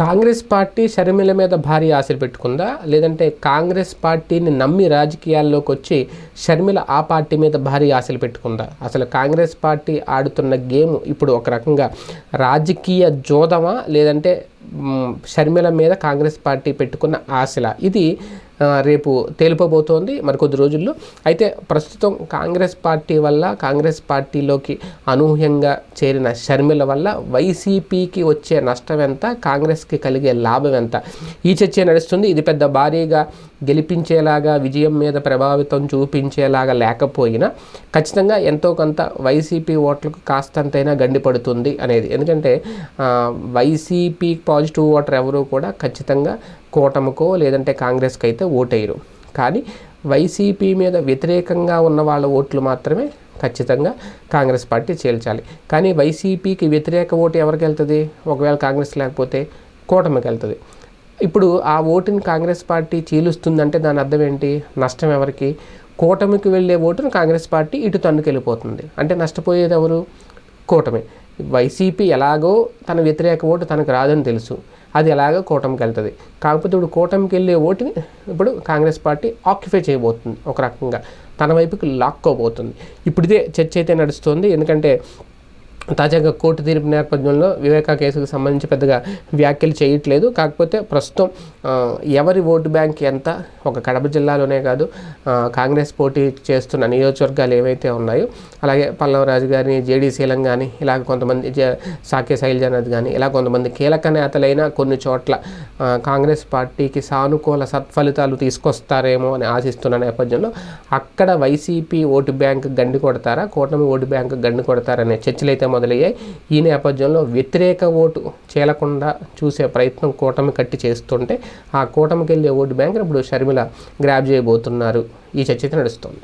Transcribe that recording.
Congress party Sharmila మీద భారీ ఆశలు పెట్టుకుందా? లేదంటే కాంగ్రెస్ పార్టీని నమ్మి రాజకీయాల్లోకి వచ్చి షర్మిల ఆ పార్టీ మీద భారీ ఆశలు పెట్టుకుందా? అసలు కాంగ్రెస్ పార్టీ ఆడుతున్న గేమ్ ఇప్పుడు ఒక రకంగా రాజకీయ జోదమా? లేదంటే షర్మిల మీద కాంగ్రెస్ పార్టీ పెట్టుకున్న ఆశల? ఇది రేపు తేలిపోబోతోంది మరికొద్ది రోజుల్లో. అయితే ప్రస్తుతం కాంగ్రెస్ పార్టీ వల్ల కాంగ్రెస్ పార్టీలోకి అనూహ్యంగా చేరిన షర్మిల వల్ల వైసీపీకి వచ్చే నష్టం ఎంత కాంగ్రెస్కి కలిగే లాభం ఎంత? ఈ చర్చ నడుస్తుంది. ఇది పెద్ద భారీగా గెలిపించేలాగా విజయం మీద ప్రభావితం చూపించేలాగా లేకపోయినా ఖచ్చితంగా ఎంతో కొంత వైసీపీ ఓట్లకు కాస్తంతైనా గండిపడుతుంది అనేది. ఎందుకంటే వైసీపీ పాజిటివ్ ఓటర్ ఎవరు కూడా ఖచ్చితంగా కూటమికో లేదంటే కాంగ్రెస్కి అయితే ఓటేయరు. కానీ వైసీపీ మీద వ్యతిరేకంగా ఉన్న వాళ్ళ ఓట్లు మాత్రమే ఖచ్చితంగా కాంగ్రెస్ పార్టీ చేల్చాలి. కానీ వైసీపీకి వ్యతిరేక ఓటు ఎవరికి వెళ్తుంది ఒకవేళ కాంగ్రెస్ లేకపోతే కూటమికి వెళ్తుంది ఇప్పుడు ఆ ఓటుని కాంగ్రెస్ పార్టీ చీలుస్తుందంటే దాని అర్థం ఏంటి? నష్టం ఎవరికి? కూటమికి వెళ్ళే ఓటును కాంగ్రెస్ పార్టీ ఇటు తన్నుకెళ్ళిపోతుంది. అంటే నష్టపోయేది ఎవరు? కూటమి. వైసీపీ ఎలాగో తన వ్యతిరేక ఓటు తనకు రాదని తెలుసు. అది ఎలాగో కూటమికి వెళ్తుంది. కాకపోతే ఇప్పుడు కూటమికి వెళ్ళే ఓటుని ఇప్పుడు కాంగ్రెస్ పార్టీ ఆక్యుపై చేయబోతుంది ఒక రకంగా. తన వైపుకి లాక్కోబోతుంది. ఇప్పుడు ఇదే చర్చ అయితే నడుస్తుంది. ఎందుకంటే తాజాగా కోర్టు తీర్పు నేపథ్యంలో వివేకా కేసుకు సంబంధించి పెద్దగా వ్యాఖ్యలు చేయట్లేదు. కాకపోతే ప్రస్తుతం ఎవరి ఓటు బ్యాంక్ ఎంత? ఒక కడప జిల్లాలోనే కాదు కాంగ్రెస్ పోటీ చేస్తున్న నియోజకవర్గాలు ఏవైతే ఉన్నాయో అలాగే పల్లవరాజు గారిని జేడీసీలం కానీ ఇలాగ కొంతమంది జ- సాకే శైలజానాథ్ కానీ ఇలా కొంతమంది కీలక నేతలైన కొన్ని చోట్ల కాంగ్రెస్ పార్టీకి సానుకూల సత్ఫలితాలు తీసుకొస్తారేమో అని ఆశిస్తున్న నేపథ్యంలో అక్కడ వైసీపీ ఓటు బ్యాంక్ గండి కొడతారా? కూటమి ఓటు బ్యాంక్ గండి కొడతారనే చర్చలు అయితే మొదలయ్యాయి. ఈ నేపథ్యంలో వ్యతిరేక ఓటు చేలకుండా చూసే ప్రయత్నం కూటమి కట్టి చేస్తుంటే ఆ కూటమికి వెళ్ళే ఓటు బ్యాంక్ ఇప్పుడు షర్మిల గ్రాబ్ చేయబోతున్నారు. ఈ చర్చ నడుస్తుంది.